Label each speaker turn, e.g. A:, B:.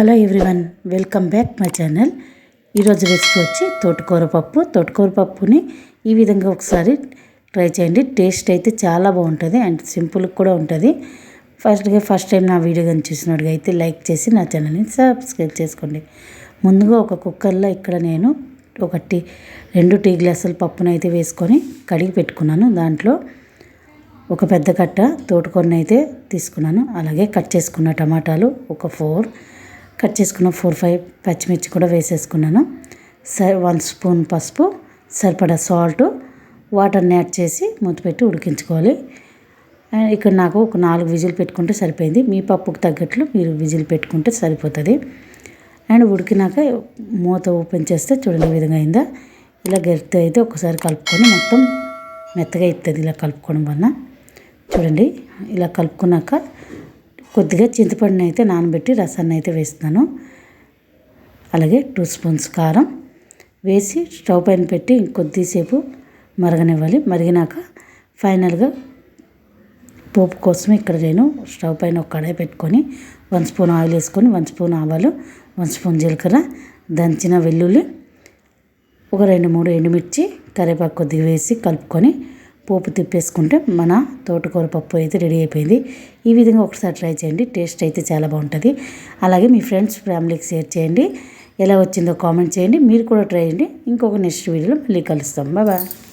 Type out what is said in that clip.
A: Hello everyone welcome back my channel. ఈరోజు recipe వచ్చి తోటకూర పప్పు. తోటకూర పప్పుని ఈ విధంగా ఒకసారి ట్రై చేయండి. టేస్ట్ అయితే చాలా బాగుంటుంది అండ్ సింపుల్ కూడా ఉంటుంది. ఫస్ట్గా ఫస్ట్ టైం నా వీడియో కానీ చూసినట్టుగా అయితే లైక్ చేసి నా ఛానల్ని సబ్స్క్రైబ్ చేసుకోండి. ముందుగా ఒక కుక్కర్లో ఇక్కడ నేను ఒక టీ రెండు టీ గ్లాసుల పప్పును అయితే వేసుకొని కడిగి పెట్టుకున్నాను. దాంట్లో ఒక పెద్ద కట్ట తోటకూరని అయితే తీసుకున్నాను. అలాగే కట్ చేసుకున్న టమాటాలు ఒక ఫోర్ కట్ చేసుకున్న ఫోర్ ఫైవ్ పచ్చిమిర్చి కూడా వేసేసుకున్నాను. సర్ వన్ స్పూన్ పసుపు సరిపడా సాల్ట్ వాటర్ని యాడ్ చేసి మూత పెట్టి ఉడికించుకోవాలి. అండ్ ఇక్కడ నాకు ఒక నాలుగు విజిల్ పెట్టుకుంటే సరిపోయింది. మీ పప్పుకు తగ్గట్లు మీరు విజిల్ పెట్టుకుంటే సరిపోతుంది. అండ్ ఉడికినాక మూత ఓపెన్ చేస్తే చూడండి విధంగా అయిందా. ఇలా గరిటె అయితే ఒకసారి కలుపుకొని మొత్తం మెత్తగా అవుతుంది ఇలా కలుపుకోవడం వలన. చూడండి ఇలా కలుపుకున్నాక కొద్దిగా చింతపండుని అయితే నానబెట్టి రసాన్ని అయితే వేస్తున్నాను. అలాగే టూ స్పూన్స్ కారం వేసి స్టవ్ పైన పెట్టి కొద్దిసేపు మరగనివ్వాలి. మరిగినాక ఫైనల్గా పోపు కోసం ఇక్కడ నేను స్టవ్ పైన ఒక కడాయి పెట్టుకొని వన్ స్పూన్ ఆయిల్ వేసుకొని వన్ స్పూన్ ఆవాలు వన్ స్పూన్ జీలకర్ర దంచిన వెల్లుల్లి ఒక రెండు మూడు ఎండుమిర్చి కరివేపాకు కొద్దిగా వేసి కలుపుకొని పోపు తిప్పేసుకుంటే మన తోటకూర పప్పు అయితే రెడీ అయిపోయింది. ఈ విధంగా ఒకసారి ట్రై చేయండి. టేస్ట్ అయితే చాలా బాగుంటుంది. అలాగే మీ ఫ్రెండ్స్ ఫ్యామిలీకి షేర్ చేయండి. ఎలా వచ్చిందో కామెంట్ చేయండి. మీరు కూడా ట్రై చేయండి. ఇంకొక నెక్స్ట్ వీడియోలో మళ్ళీ కలుస్తాం. బాయ్